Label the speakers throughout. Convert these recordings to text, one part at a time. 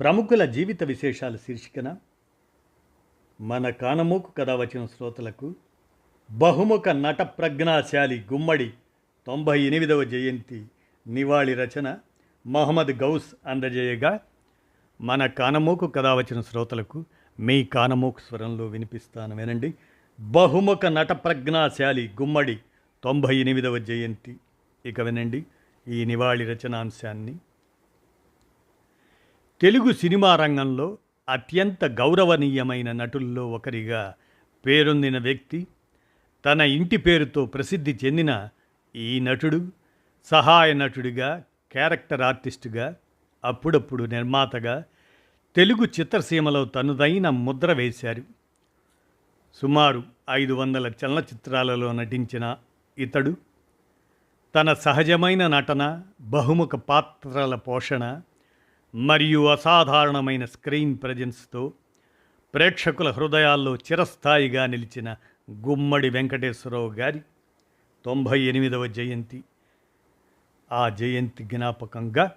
Speaker 1: ప్రముఖుల జీవిత విశేషాల శీర్షికన మన కానమూకు కథ వచ్చిన శ్రోతలకు బహుముఖ నట ప్రజ్ఞాశాలి గుమ్మడి తొంభై ఎనిమిదవ జయంతి నివాళి రచన మహమ్మద్ గౌస్ అందజేయగా మన కానమూకు కథ వచ్చిన శ్రోతలకు మీ కానమూకు స్వరంలో వినిపిస్తాను వినండి. బహుముఖ నట ప్రజ్ఞాశాలి గుమ్మడి తొంభై ఎనిమిదవ జయంతి. ఇక వినండి ఈ నివాళి రచనాంశాన్ని. తెలుగు సినిమా రంగంలో అత్యంత గౌరవనీయమైన నటుల్లో ఒకరిగా పేరొందిన వ్యక్తి తన ఇంటి పేరుతో ప్రసిద్ధి చెందిన ఈ నటుడు సహాయ నటుడిగా క్యారెక్టర్ ఆర్టిస్టుగా అప్పుడప్పుడు నిర్మాతగా తెలుగు చిత్రసీమలో తనదైన ముద్ర వేశారు. సుమారు ఐదు వందల చలనచిత్రాలలో నటించిన ఇతడు తన సహజమైన నటన బహుముఖ పాత్రల పోషణ మరియు అసాధారణమైన స్క్రీన్ ప్రజెన్స్తో ప్రేక్షకుల హృదయాల్లో చిరస్థాయిగా నిలిచిన గుమ్మడి వెంకటేశ్వరరావు గారి తొంభై ఎనిమిదవ జయంతి. ఆ జయంతి జ్ఞాపకంగా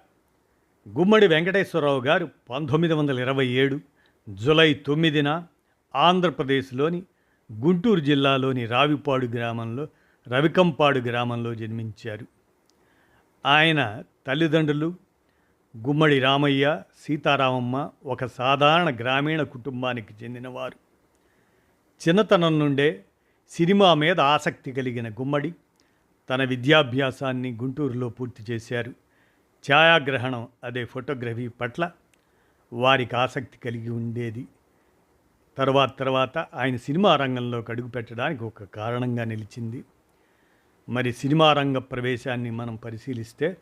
Speaker 1: గుమ్మడి వెంకటేశ్వరరావు గారు పంతొమ్మిది వందల ఇరవై ఏడు జులై తొమ్మిదిన ఆంధ్రప్రదేశ్లోని గుంటూరు జిల్లాలోని రావిపాడు గ్రామంలో రవికంపాడు గ్రామంలో జన్మించారు. ఆయన తల్లిదండ్రులు గుమ్మడి రామయ్య సీతారామమ్మ ఒక సాధారణ గ్రామీణ కుటుంబానికి చెందినవారు. చిన్నతనం నుండే సినిమా మీద ఆసక్తి కలిగిన గుమ్మడి తన విద్యాభ్యాసాన్ని గుంటూరులో పూర్తి చేశారు. ఛాయాగ్రహణం అదే ఫోటోగ్రఫీ పట్ల వారికి ఆసక్తి కలిగి ఉండేది. తర్వాత తర్వాత ఆయన సినిమా రంగంలోకి అడుగుపెట్టడానికి ఒక కారణంగా నిలిచింది. మరి సినిమా రంగ ప్రవేశాన్ని మనం పరిశీలిస్తే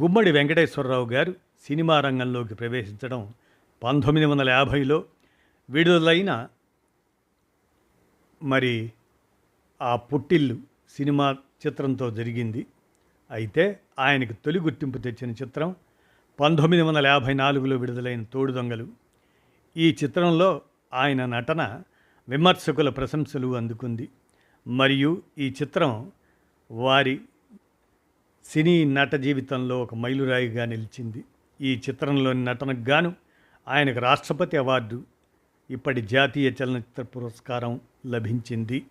Speaker 1: గుమ్మడి వెంకటేశ్వరరావు గారు సినిమా రంగంలోకి ప్రవేశించడం పంతొమ్మిది వందల యాభైలో విడుదలైన మరి ఆ పుట్టిల్లు సినిమా చిత్రంతో జరిగింది. అయితే ఆయనకు తొలి గుర్తింపు తెచ్చిన చిత్రం పంతొమ్మిది వందల యాభై నాలుగులో విడుదలైన తోడు దొంగలు. ఈ చిత్రంలో ఆయన నటన విమర్శకుల ప్రశంసలు అందుకుంది. మరియు ఈ చిత్రం వారి సినీ నట జీవితంలో ఒక మైలురాయిగా నిలిచింది. ఈ చిత్రంలోని నటనకు గాను ఆయనకు రాష్ట్రపతి అవార్డు ఇప్పటి జాతీయ చలనచిత్ర పురస్కారం లభించింది.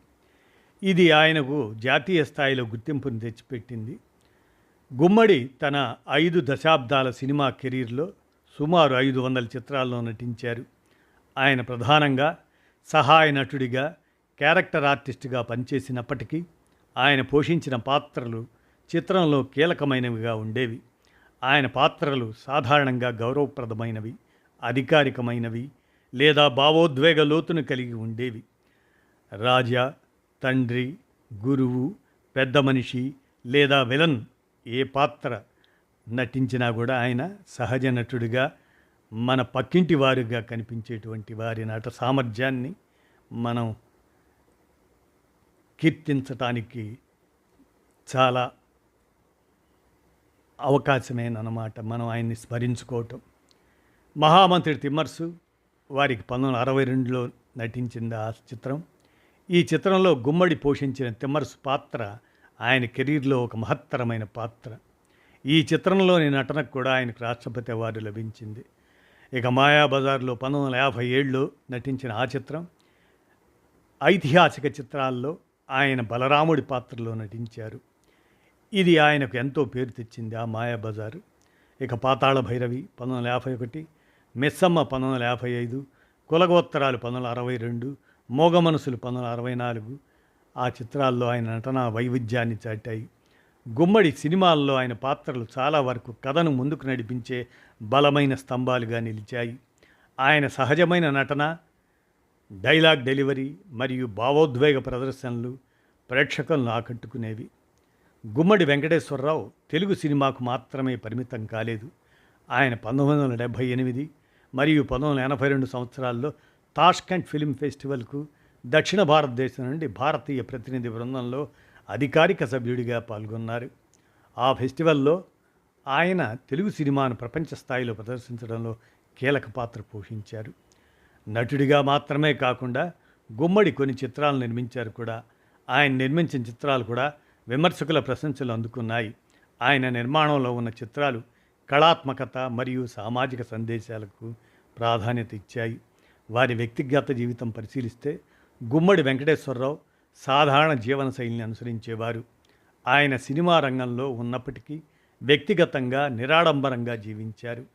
Speaker 1: ఇది ఆయనకు జాతీయ స్థాయిలో గుర్తింపును తెచ్చిపెట్టింది. గుమ్మడి తన ఐదు దశాబ్దాల సినిమా కెరీర్లో సుమారు ఐదు వందల చిత్రాల్లో నటించారు. ఆయన ప్రధానంగా సహాయ నటుడిగా క్యారెక్టర్ ఆర్టిస్ట్గా పనిచేసినప్పటికీ ఆయన పోషించిన పాత్రలు చిత్రంలో కీలకమైనవిగా ఉండేవి. ఆయన పాత్రలు సాధారణంగా గౌరవప్రదమైనవి అధికారికమైనవి లేదా భావోద్వేగ లోతును కలిగి ఉండేవి. రాజా తండ్రి గురువు పెద్ద మనిషి లేదా విలన్ ఏ పాత్ర నటించినా కూడా ఆయన సహజ నటుడిగా మన పక్కింటి వారుగా కనిపించేటువంటి వారి నట సామర్థ్యాన్ని మనం కీర్తించటానికి చాలా అవకాశమేనమాట మనం ఆయన్ని స్మరించుకోవటం. మహామంత్రి తిమ్మర్సు వారికి పంతొమ్మిది వందల అరవై రెండులో నటించింది ఆ చిత్రం. ఈ చిత్రంలో గుమ్మడి పోషించిన తిమ్మర్సు పాత్ర ఆయన కెరీర్లో ఒక మహత్తరమైన పాత్ర. ఈ చిత్రంలోని నటనకు కూడా ఆయనకు రాష్ట్రపతి అవార్డు లభించింది. ఇక మాయాబజార్లో పంతొమ్మిది వందల యాభై ఏడులో నటించిన ఆ చిత్రం. ఐతిహాసిక చిత్రాల్లో ఆయన బలరాముడి పాత్రలో నటించారు. ఇది ఆయనకు ఎంతో పేరు తెచ్చింది ఆ మాయాబజారు ఇక పాతాళ భైరవి పంతొమ్మిది వందల యాభై ఒకటి మెస్సమ్మ పంతొమ్మిది వందల యాభై ఐదు కులగోత్తరాలు పంతొమ్మిది వందల అరవై రెండు మోగ మనసులు పంతొమ్మిది వందల అరవై నాలుగు ఆ చిత్రాల్లో ఆయన నటన వైవిధ్యాన్ని చాటాయి. గుమ్మడి సినిమాల్లో ఆయన పాత్రలు చాలా వరకు కథను ముందుకు నడిపించే బలమైన స్తంభాలుగా నిలిచాయి. ఆయన సహజమైన నటన డైలాగ్ డెలివరీ మరియు భావోద్వేగ ప్రదర్శనలు ప్రేక్షకులను ఆకట్టుకునేవి. గుమ్మడి వెంకటేశ్వరరావు తెలుగు సినిమాకు మాత్రమే పరిమితం కాలేదు. ఆయన పంతొమ్మిది వందల డెబ్భై ఎనిమిది మరియు పంతొమ్మిది వందల ఎనభై రెండు సంవత్సరాల్లో తాష్కెంట్ ఫిల్మ్ ఫెస్టివల్కు దక్షిణ భారతదేశం నుండి భారతీయ ప్రతినిధి బృందంలో అధికారిక సభ్యుడిగా పాల్గొన్నారు. ఆ ఫెస్టివల్లో ఆయన తెలుగు సినిమాను ప్రపంచ స్థాయిలో ప్రదర్శించడంలో కీలక పాత్ర పోషించారు. నటుడిగా మాత్రమే కాకుండా గుమ్మడి కొన్ని చిత్రాలు నిర్మించారు కూడా. ఆయన నిర్మించిన చిత్రాలు కూడా విమర్శకుల ప్రశంసలు అందుకున్నాయి. ఆయన నిర్మాణంలో ఉన్న చిత్రాలు కళాత్మకత మరియు సామాజిక సందేశాలకు ప్రాధాన్యత ఇచ్చాయి. వారి వ్యక్తిగత జీవితం పరిశీలిస్తే గుమ్మడి వెంకటేశ్వరరావు సాధారణ జీవన శైలిని అనుసరించేవారు. ఆయన సినిమా రంగంలో ఉన్నప్పటికీ వ్యక్తిగతంగా నిరాడంబరంగా జీవించారు.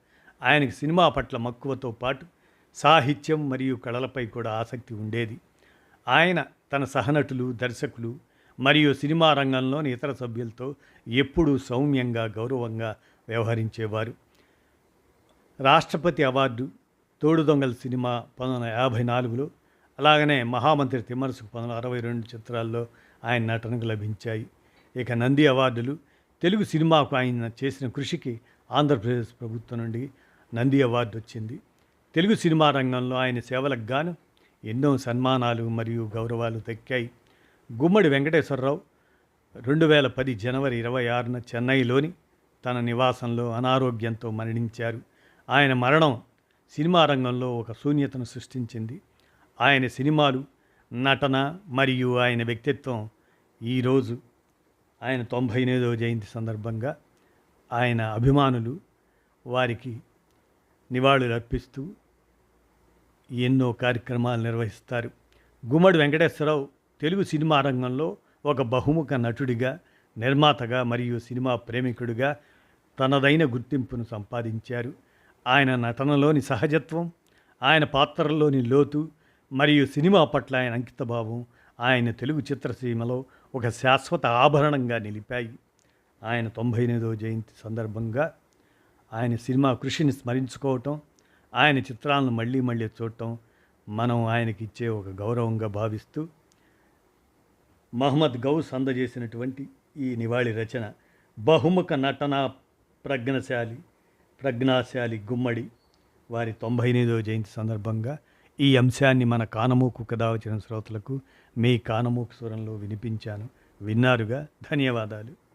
Speaker 1: ఆయనకు సినిమా పట్ల మక్కువతో పాటు సాహిత్యం మరియు కళలపై కూడా ఆసక్తి ఉండేది. ఆయన తన సహనటులు దర్శకులు మరియు సినిమా రంగంలోని ఇతర సభ్యులతో ఎప్పుడూ సౌమ్యంగా గౌరవంగా వ్యవహరించేవారు. రాష్ట్రపతి అవార్డు తోడు దొంగల సినిమా పంతొమ్మిది వందల యాభై నాలుగులో అలాగనే మహామంత్రి తిమ్మరసు పంతొమ్మిది వందల అరవై రెండు చిత్రాల్లో ఆయన నటనకు లభించాయి. ఇక నంది అవార్డులు తెలుగు సినిమాకు ఆయన చేసిన కృషికి ఆంధ్రప్రదేశ్ ప్రభుత్వం నుండి నంది అవార్డు వచ్చింది. తెలుగు సినిమా రంగంలో ఆయన సేవలకు గాను ఎన్నో సన్మానాలు మరియు గౌరవాలు దక్కాయి. గుమ్మడి వెంకటేశ్వరరావు రెండు వేల పది జనవరి ఇరవై ఆరున చెన్నైలోని తన నివాసంలో అనారోగ్యంతో మరణించారు. ఆయన మరణం సినిమా రంగంలో ఒక శూన్యతను సృష్టించింది. ఆయన సినిమాలు నటన మరియు ఆయన వ్యక్తిత్వం ఈరోజు ఆయన తొంభై ఎనిమిదవ జయంతి సందర్భంగా ఆయన అభిమానులు వారికి నివాళులు అర్పిస్తూ ఎన్నో కార్యక్రమాలు నిర్వహిస్తారు. గుమ్మడి వెంకటేశ్వరరావు తెలుగు సినిమా రంగంలో ఒక బహుముఖ నటుడిగా నిర్మాతగా మరియు సినిమా ప్రేమికుడిగా తనదైన గుర్తింపును సంపాదించారు. ఆయన నటనలోని సహజత్వం ఆయన పాత్రల్లోని లోతు మరియు సినిమా పట్ల ఆయన అంకితభావం ఆయన తెలుగు చిత్రసీమలో ఒక శాశ్వత ఆభరణంగా నిలిపాయి. ఆయన తొంభై ఎనిమిదవ జయంతి సందర్భంగా ఆయన సినిమా కృషిని స్మరించుకోవటం ఆయన చిత్రాలను మళ్ళీ మళ్ళీ చూడటం మనం ఆయనకి ఇచ్చే ఒక గౌరవంగా భావిస్తూ మహమ్మద్ గౌస్ అందజేసినటువంటి ఈ నివాళి రచన బహుముఖ నటన ప్రజ్ఞశాలి ప్రజ్ఞాశాలి గుమ్మడి వారి తొంభై ఎనిమిదవ జయంతి సందర్భంగా ఈ అంశాన్ని మన కానమూకు కథ వచ్చిన శ్రోతలకు మీ కానమూకు స్వరంలో వినిపించాను. విన్నారుగా? ధన్యవాదాలు.